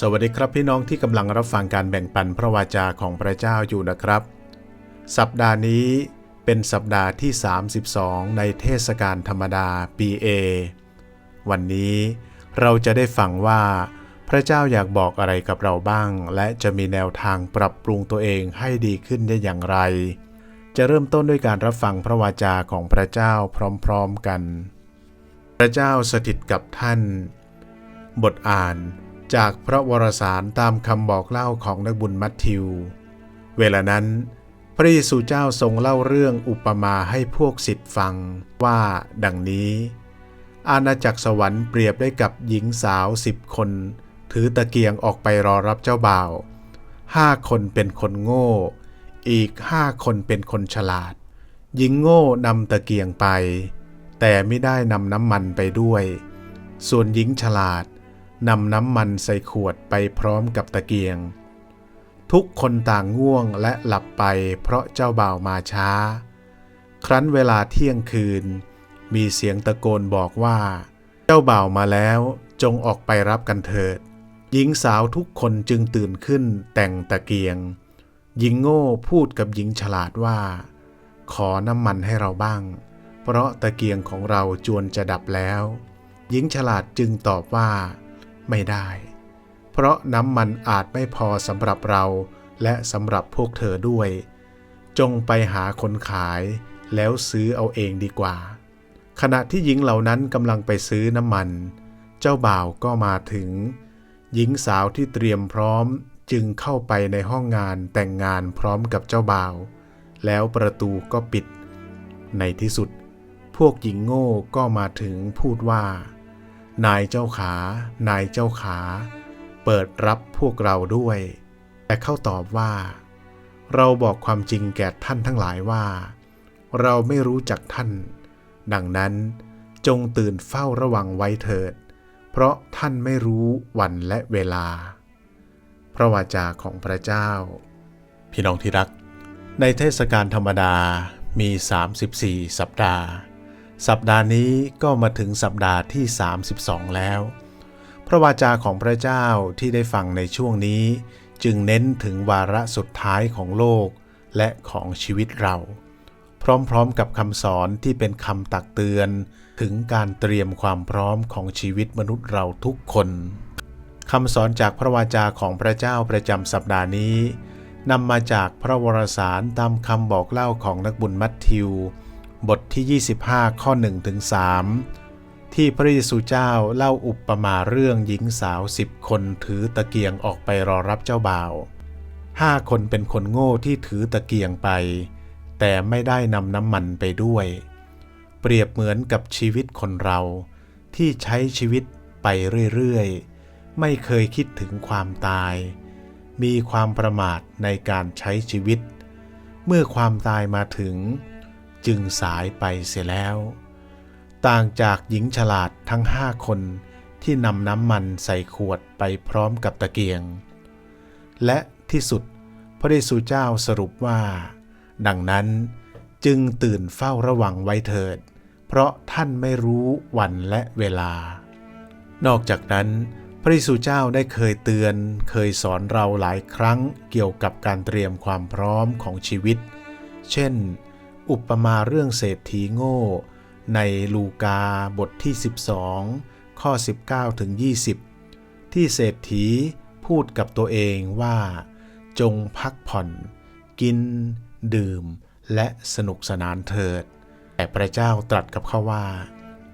สวัสดีครับพี่น้องที่กำลังรับฟังการแบ่งปันพระวาจาของพระเจ้าอยู่นะครับ สัปดาห์นี้เป็นสัปดาห์ที่ 32 ในเทศกาลธรรมดาปีเอวันนี้เราจะได้ฟังว่า พระเจ้าอยากบอกอะไรกับเราบ้าง และจะมีแนวทางปรับปรุงตัวเองให้ดีขึ้นได้อย่างไร จะเริ่มต้นด้วยการรับฟังพระวาจาของพระเจ้าพร้อมๆกัน พระเจ้าสถิตกับท่าน บทอ่าน จากพระวรสารตามคำบอกเล่าของนักบุญมัทธิว เวลานั้น พระเยซูเจ้าทรงเล่าเรื่องอุปมาให้พวกศิษย์ฟังว่าดังนี้ อาณาจักรสวรรค์เปรียบได้กับหญิงสาวสิบคน ถือตะเกียงออกไปรอรับเจ้าบ่าวห้าคนเป็นคนโง่ อีกห้าคนเป็นคนฉลาด หญิงโง่นำตะเกียงไป แต่ไม่ได้นำน้ำมันไปด้วย ส่วนหญิงฉลาด นำน้ำมันใส่ขวดไปพร้อมกับตะเกียง ทุกคนต่างง่วงและหลับไปเพราะเจ้าบ่าวมาช้า ครั้นเวลาเที่ยงคืน มีเสียงตะโกนบอกว่า เจ้าบ่าวมาแล้วจงออกไปรับกันเถิด หญิงสาวทุกคนจึงตื่นขึ้นแต่งตะเกียง หญิงโง่พูดกับหญิงฉลาดว่า ขอน้ำมันให้เราบ้าง เพราะตะเกียงของเราจวนจะดับแล้ว หญิงฉลาดจึงตอบว่า ไม่ได้ เพราะน้ำมันอาจไม่พอสำหรับเราและสำหรับพวกเธอด้วย จงไปหาคนขายแล้วซื้อเอาเองดีกว่า ขณะที่หญิงเหล่านั้นกำลังไปซื้อน้ำมัน เจ้าบ่าวก็มาถึง หญิงสาวที่เตรียมพร้อมจึงเข้าไปในห้องงานแต่งงานพร้อมกับเจ้าบ่าว แล้วประตูก็ปิด ในที่สุด พวกหญิงโง่ก็มาถึงพูดว่า นายเจ้าขา นายเจ้าขา เปิดรับพวกเราด้วย แต่เข้าตอบว่า เราบอกความจริงแก่ท่านทั้งหลายว่า เราไม่รู้จักท่าน ดังนั้นจงตื่นเฝ้าระวังไว้เถิด เพราะท่านไม่รู้วันและเวลา พระวาจาของพระเจ้า พี่น้องที่รัก ในเทศกาลธรรมดามี 34 สัปดาห์ สัปดาห์นี้ก็มาถึงสัปดาห์ที่ 32 แล้ว พระวาจาของพระเจ้าที่ได้ฟังในช่วงนี้ จึงเน้นถึงวาระสุดท้ายของโลกและของชีวิตเรา พร้อมๆกับคำสอนที่เป็นคำตักเตือน ถึงการเตรียมความพร้อมของชีวิตมนุษย์เราทุกคนคำสอนจากพระวาจาของพระเจ้าประจำสัปดาห์นี้นำมาจากพระวรสารตามคำบอกเล่าของนักบุญมัทธิว บทที่ 25 ข้อ1ถึง3ที่พระเยซูเจ้าเล่าอุปมาเรื่องหญิงสาวสิบคนถือตะเกียงออกไปรอรับเจ้าบ่าวห้าคนเป็นคนโง่ที่ถือตะเกียงไป แต่ไม่ได้นำน้ำมันไปด้วย เปรียบเหมือนกับชีวิตคนเรา ที่ใช้ชีวิตไปเรื่อยๆ ไม่เคยคิดถึงความตาย มีความประมาทในการใช้ชีวิต เมื่อความตายมาถึง จึงสายไปเสียแล้ว ต่างจากหญิงฉลาดทั้งห้าคนที่นำน้ำมันใส่ขวดไปพร้อมกับตะเกียง และที่สุดพระเยซูเจ้าสรุปว่า ดังนั้นจึงตื่นเฝ้าระวังไว้เถิด เพราะท่านไม่รู้วันและเวลา นอกจากนั้น พระเยซูเจ้าได้เคยเตือนเคยสอนเราหลายครั้งเกี่ยวกับการเตรียมความพร้อมของชีวิต เช่น อุปมาเรื่องเศรษฐีโง่ ในลูกาบทที่ 12 ข้อ 19ถึง20 ที่เศรษฐีพูดกับตัวเองว่า จงพักผ่อน กิน ดื่ม และสนุกสนานเถิด แต่พระเจ้าตรัสกับเขาว่า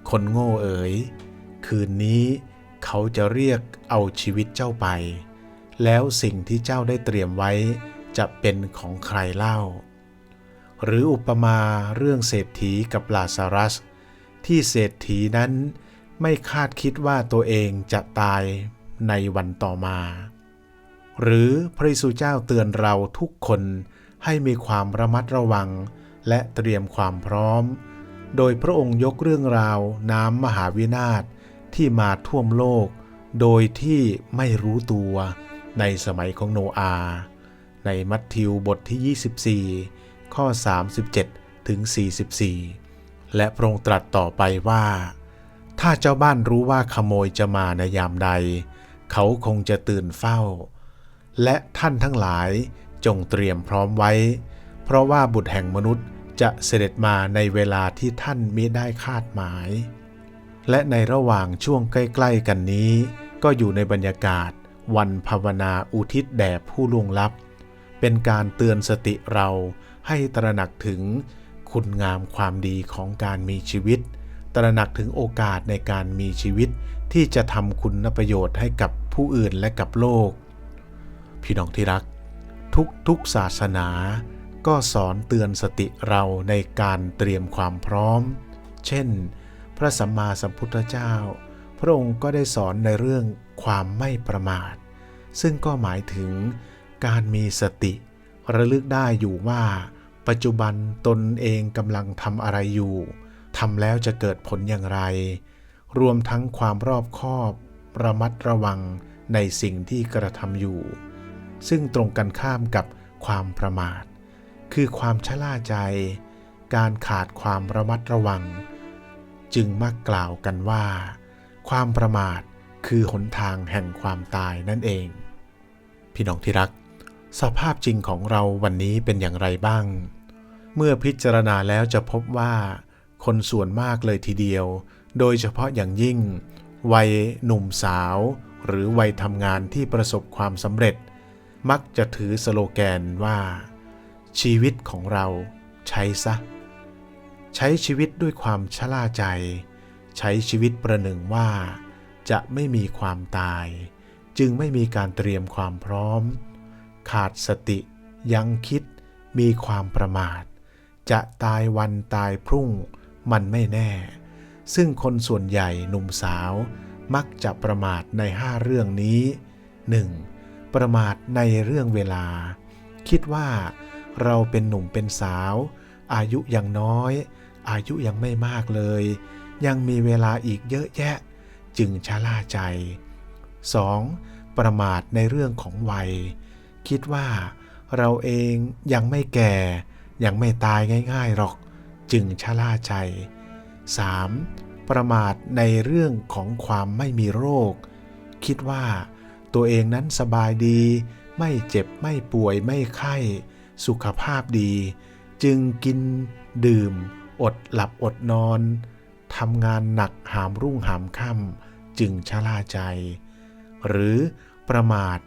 คนโง่เอ๋ย คืนนี้เขาจะเรียกเอาชีวิตเจ้าไป แล้วสิ่งที่เจ้าได้เตรียมไว้จะเป็นของใครเล่า หรืออุปมาเรื่องเศรษฐีกับลาซารัส ที่เศรษฐีนั้นไม่คาดคิดว่าตัวเองจะตายในวันต่อมา หรือพระเยซูเจ้าเตือนเราทุกคนให้มีความระมัดระวังและเตรียมความพร้อม โดยพระองค์ยกเรื่องราวน้ำมหาวินาศที่มาท่วมโลก โดยที่ไม่รู้ตัวในสมัยของโนอา ในมัทธิวบทที่ 24 ข้อ 37 ถึง 44 และพระองค์ตรัสต่อไปว่า ถ้าเจ้าบ้านรู้ว่าขโมยจะมาในยามใด เขาคงจะตื่นเฝ้า และท่านทั้งหลายจงเตรียมพร้อมไว้ เพราะว่าบุตรแห่งมนุษย์จะเสด็จมาในเวลาที่ท่านมิได้คาดหมาย และในระหว่างช่วงใกล้ๆกันนี้ ก็อยู่ในบรรยากาศ วันภาวนาอุทิศแด่ผู้ล่วงลับ เป็นการเตือนสติเรา ให้ตระหนักถึงคุณงามความดีของการมีชีวิต ตระหนักถึงโอกาสในการมีชีวิต ที่จะทำคุณประโยชน์ให้กับผู้อื่นและกับโลก พี่น้องที่รัก ทุกทุกศาสนา ก็สอนเตือนสติเราในการเตรียมความพร้อม เช่น พระสัมมาสัมพุทธเจ้า พระองค์ก็ได้สอนในเรื่องความไม่ประมาท ซึ่งก็หมายถึงการมีสติ ระลึกได้อยู่ว่า ปัจจุบันตนเองกำลังทำอะไรอยู่ทำแล้วจะเกิดผลอย่างไร รวมทั้งความรอบคอบ ระมัดระวังในสิ่งที่กระทำอยู่ ซึ่งตรงกันข้ามกับความประมาท คือความชะล่าใจ การขาดความระมัดระวัง จึงมักกล่าวกันว่า ความประมาทคือหนทางแห่งความตายนั่นเอง พี่น้องที่รัก สภาพจริงของเราวันนี้เป็นอย่างไรบ้าง เมื่อพิจารณาแล้วจะพบว่า คนส่วนมากเลยทีเดียว โดยเฉพาะอย่างยิ่ง วัยหนุ่มสาว หรือวัยทำงานที่ประสบความสำเร็จ มักจะถือสโลแกนว่า ชีวิตของเราใช้ซะ ใช้ชีวิตด้วยความชล่าใจ ใช้ชีวิตประหนึ่งว่า จะไม่มีความตาย จึงไม่มีการเตรียมความพร้อม ขาดสติ ยังคิดมีความประมาท จะตายวันตายพรุ่งมันไม่แน่ ซึ่งคนส่วนใหญ่หนุ่มสาวมักจะประมาทในห้าเรื่องนี้ 1. ประมาทในเรื่องเวลา คิดว่าเราเป็นหนุ่มเป็นสาว อายุยังน้อย อายุยังไม่มากเลย ยังมีเวลาอีกเยอะแยะ จึงชะล่าใจ 2. ประมาทในเรื่องของวัย คิดว่าเราเองยังไม่แก่ ยังไม่ตายง่ายๆหรอก จึงชะล่าใจ 3. ประมาทในเรื่องของความไม่มีโรค คิดว่าตัวเองนั้นสบายดี ไม่เจ็บไม่ป่วยไม่ไข้ สุขภาพดี จึงกินดื่ม อดหลับอดนอนทำงานหนักหามรุ่งหามค่ำจึงชะล่าใจ หรือประมาท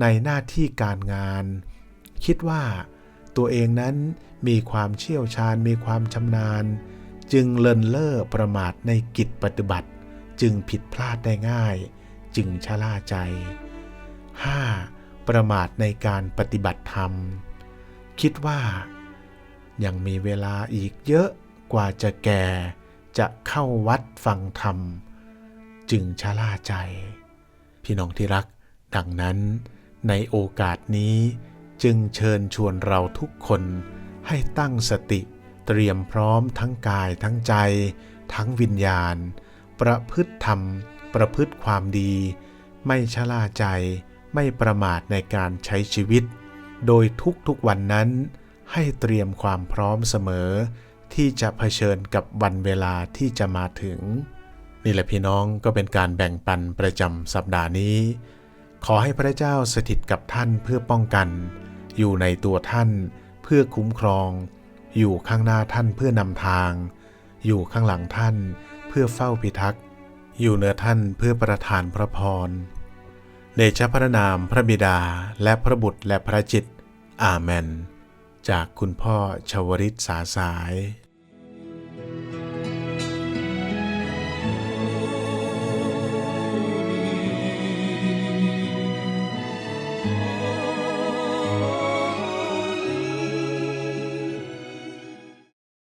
ในหน้าที่การงาน คิดว่า ตัวเองนั้นมีความเชี่ยวชาญมีความชำนาญ จึงเลินเล่อประมาทในกิจปฏิบัติ จึงผิดพลาดได้ง่าย จึงชะล่าใจ 5. ประมาทในการปฏิบัติธรรม คิดว่า ยังมีเวลาอีกเยอะกว่าจะแก่จะเข้าวัดฟังธรรม จึงชะล่าใจ พี่น้องที่รัก ดังนั้นในโอกาสนี้ จึงเชิญชวนเราทุกคนให้ตั้งสติเตรียมพร้อมทั้งกายทั้งใจ ทั้งวิญญาณ ประพฤติธรรม ประพฤติความดี ไม่ชะล่าใจ ไม่ประมาทในการใช้ชีวิต โดยทุกๆวันนั้น ให้เตรียมความพร้อมเสมอ ที่จะเผชิญกับวันเวลาที่จะมาถึง นี่แหละพี่น้องก็เป็นการแบ่งปันประจำสัปดาห์นี้ ขอให้พระเจ้าสถิตกับท่านเพื่อป้องกัน อยู่ในตัวท่านเพื่อคุ้มครอง อยู่ข้างหน้าท่านเพื่อนำทาง อยู่ข้างหลังท่านเพื่อเฝ้าพิทักษ์ อยู่เหนือท่านเพื่อประทานพระพรเดชะพระนามพระบิดาและพระบุตรและพระจิต อาเมน จากคุณพ่อชวริตสาสาย